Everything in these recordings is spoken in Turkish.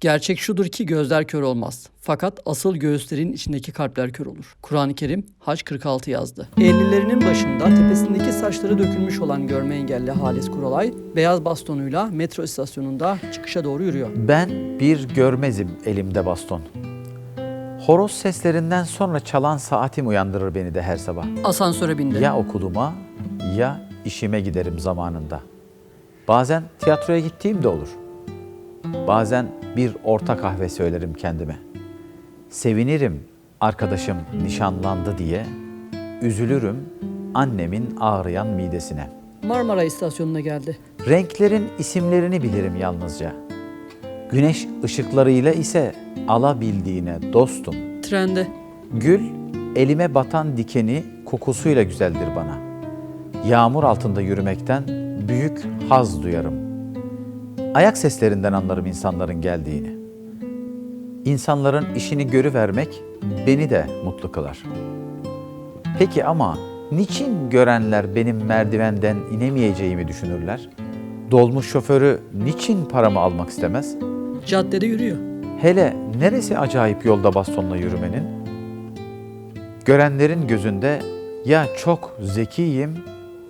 Gerçek şudur ki gözler kör olmaz. Fakat asıl göğüslerin içindeki kalpler kör olur. Kur'an-ı Kerim Haç 46 yazdı. 50'lerinin başında tepesindeki saçları dökülmüş olan görme engelli Halis Kuralay, beyaz bastonuyla metro istasyonunda çıkışa doğru yürüyor. Ben bir görmezim elimde baston. Horoz seslerinden sonra çalan saatim uyandırır beni de her sabah. Asansöre bindi. Ya okuluma ya işime giderim zamanında. Bazen tiyatroya gittiğim de olur. Bazen bir orta kahve söylerim kendime. Sevinirim arkadaşım nişanlandı diye. Üzülürüm annemin ağrıyan midesine. Marmara istasyonuna geldi. Renklerin isimlerini bilirim yalnızca. Güneş ışıklarıyla ise alabildiğine dostum. Trende. Gül elime batan dikeni kokusuyla güzeldir bana. Yağmur altında yürümekten büyük haz duyarım. Ayak seslerinden anlarım insanların geldiğini. İnsanların işini görüvermek beni de mutlu kılar. Peki ama niçin görenler benim merdivenden inemeyeceğimi düşünürler? Dolmuş şoförü niçin paramı almak istemez? Caddede yürüyor. Hele neresi acayip yolda bastonla yürümenin? Görenlerin gözünde ya çok zekiyim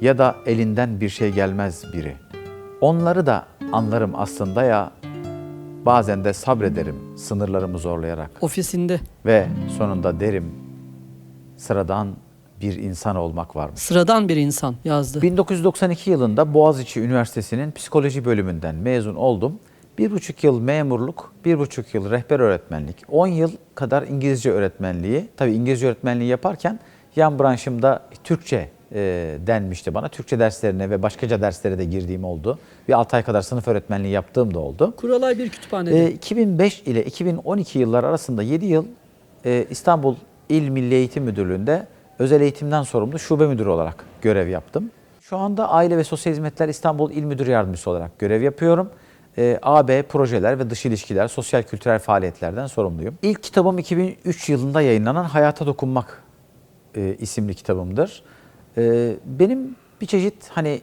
ya da elinden bir şey gelmez biri. Onları da anlarım aslında ya bazen de sabrederim sınırlarımı zorlayarak Ofisinde. ve sonunda derim sıradan bir insan olmak var mı? Sıradan bir insan yazdı. 1992 yılında Boğaziçi Üniversitesi'nin psikoloji bölümünden mezun oldum. Bir buçuk yıl memurluk, bir buçuk yıl rehber öğretmenlik, 10 yıl kadar İngilizce öğretmenliği. Tabii İngilizce öğretmenliği yaparken yan branşımda Türkçe e, denmişti bana. Türkçe derslerine ve başkaca derslere de girdiğim oldu. Bir 6 ay kadar sınıf öğretmenliği yaptığım da oldu. Kuralay bir kütüphanede. E, 2005 ile 2012 yıllar arasında 7 yıl e, İstanbul İl Milli Eğitim Müdürlüğü'nde özel eğitimden sorumlu şube müdürü olarak görev yaptım. Şu anda Aile ve Sosyal Hizmetler İstanbul İl Müdür Yardımcısı olarak görev yapıyorum. E, AB projeler ve dış ilişkiler, sosyal kültürel faaliyetlerden sorumluyum. İlk kitabım 2003 yılında yayınlanan Hayata Dokunmak e, isimli kitabımdır. E, benim bir çeşit hani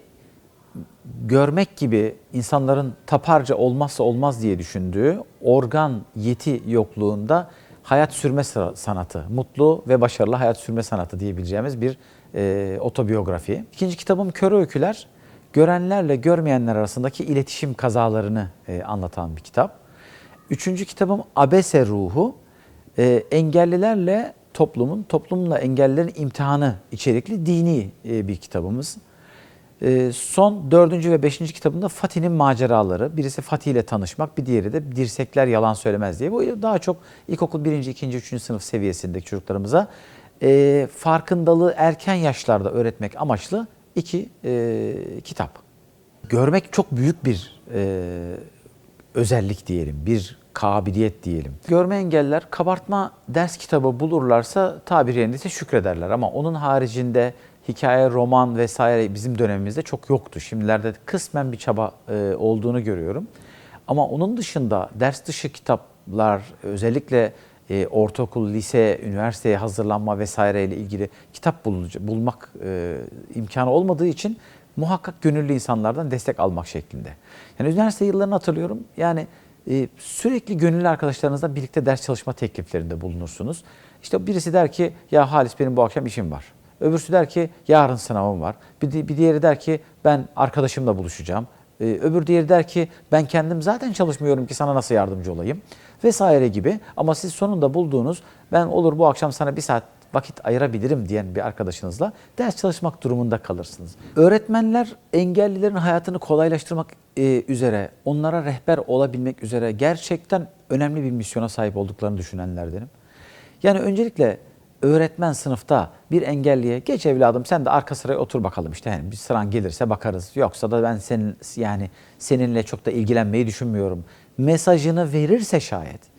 görmek gibi insanların taparca olmazsa olmaz diye düşündüğü organ yeti yokluğunda hayat sürme sa- sanatı, mutlu ve başarılı hayat sürme sanatı diyebileceğimiz bir e, otobiyografi. İkinci kitabım Kör Öyküler, görenlerle görmeyenler arasındaki iletişim kazalarını e, anlatan bir kitap. Üçüncü kitabım Abese Ruhu, e, engellilerle toplumun, toplumla engellilerin imtihanı içerikli dini e, bir kitabımız. Ee, son dördüncü ve beşinci kitabımda Fatih'in maceraları. Birisi Fatih ile tanışmak, bir diğeri de Dirsekler Yalan Söylemez diye. Bu daha çok ilkokul birinci, ikinci, üçüncü sınıf seviyesindeki çocuklarımıza e, farkındalığı erken yaşlarda öğretmek amaçlı iki e, kitap. Görmek çok büyük bir e, özellik diyelim, bir kabiliyet diyelim. Görme engeller kabartma ders kitabı bulurlarsa tabiri yerindeyse şükrederler ama onun haricinde hikaye, roman vesaire bizim dönemimizde çok yoktu. Şimdilerde kısmen bir çaba e, olduğunu görüyorum. Ama onun dışında ders dışı kitaplar özellikle e, ortaokul, lise, üniversiteye hazırlanma vesaire ile ilgili kitap bulucu, bulmak e, imkanı olmadığı için muhakkak gönüllü insanlardan destek almak şeklinde. Yani üniversite yıllarını hatırlıyorum. Yani e, sürekli gönüllü arkadaşlarınızla birlikte ders çalışma tekliflerinde bulunursunuz. İşte birisi der ki ya Halis benim bu akşam işim var. Öbürsü der ki yarın sınavım var. Bir, bir diğeri der ki ben arkadaşımla buluşacağım. Ee, öbür diğeri der ki ben kendim zaten çalışmıyorum ki sana nasıl yardımcı olayım vesaire gibi. Ama siz sonunda bulduğunuz ben olur bu akşam sana bir saat vakit ayırabilirim diyen bir arkadaşınızla ders çalışmak durumunda kalırsınız. Öğretmenler engellilerin hayatını kolaylaştırmak e, üzere, onlara rehber olabilmek üzere gerçekten önemli bir misyona sahip olduklarını düşünenlerdenim. Yani öncelikle öğretmen sınıfta bir engelliye geç evladım sen de arka sıraya otur bakalım işte yani bir sıran gelirse bakarız yoksa da ben senin yani seninle çok da ilgilenmeyi düşünmüyorum mesajını verirse şayet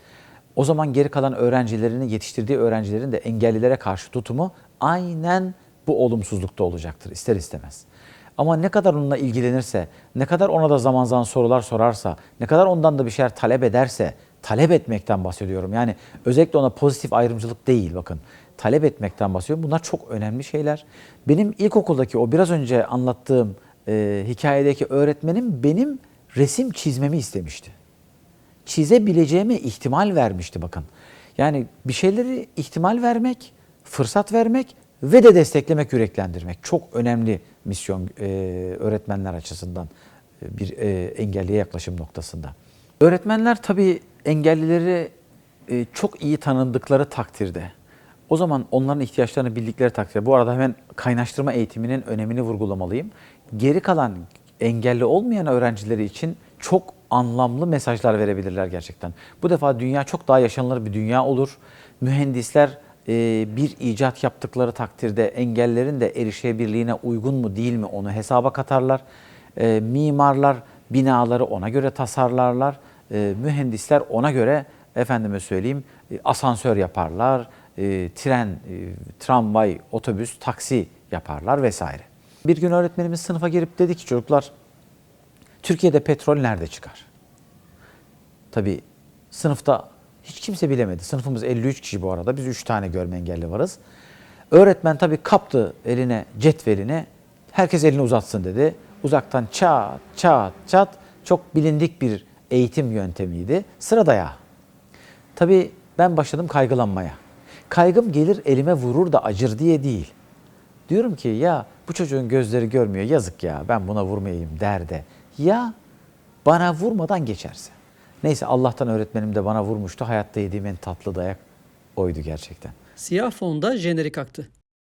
o zaman geri kalan öğrencilerini yetiştirdiği öğrencilerin de engellilere karşı tutumu aynen bu olumsuzlukta olacaktır ister istemez. Ama ne kadar onunla ilgilenirse, ne kadar ona da zaman zaman sorular sorarsa, ne kadar ondan da bir şeyler talep ederse, talep etmekten bahsediyorum. Yani özellikle ona pozitif ayrımcılık değil bakın. Talep etmekten bahsediyorum. Bunlar çok önemli şeyler. Benim ilkokuldaki o biraz önce anlattığım e, hikayedeki öğretmenim benim resim çizmemi istemişti. Çizebileceğime ihtimal vermişti bakın. Yani bir şeyleri ihtimal vermek, fırsat vermek ve de desteklemek, yüreklendirmek çok önemli misyon e, öğretmenler açısından e, bir e, engelliye yaklaşım noktasında. Öğretmenler tabii engellileri e, çok iyi tanındıkları takdirde, o zaman onların ihtiyaçlarını bildikleri takdirde, bu arada hemen kaynaştırma eğitiminin önemini vurgulamalıyım. Geri kalan engelli olmayan öğrencileri için çok anlamlı mesajlar verebilirler gerçekten. Bu defa dünya çok daha yaşanılır bir dünya olur. Mühendisler e, bir icat yaptıkları takdirde engellerin de erişebilirliğine uygun mu değil mi onu hesaba katarlar. E, mimarlar binaları ona göre tasarlarlar. E, mühendisler ona göre efendime söyleyeyim asansör yaparlar, tren, tramvay, otobüs, taksi yaparlar vesaire. Bir gün öğretmenimiz sınıfa girip dedi ki çocuklar Türkiye'de petrol nerede çıkar? Tabii sınıfta hiç kimse bilemedi. Sınıfımız 53 kişi bu arada. Biz 3 tane görme engelli varız. Öğretmen tabii kaptı eline cetvelini. Herkes elini uzatsın dedi. Uzaktan çat çat çat çok bilindik bir eğitim yöntemiydi. Sıra dayağı. Tabii ben başladım kaygılanmaya. Kaygım gelir elime vurur da acır diye değil. Diyorum ki ya bu çocuğun gözleri görmüyor yazık ya ben buna vurmayayım derde. Ya bana vurmadan geçerse. Neyse Allah'tan öğretmenim de bana vurmuştu. Hayatta yediğim en tatlı dayak oydu gerçekten. Siyah fonda jenerik aktı.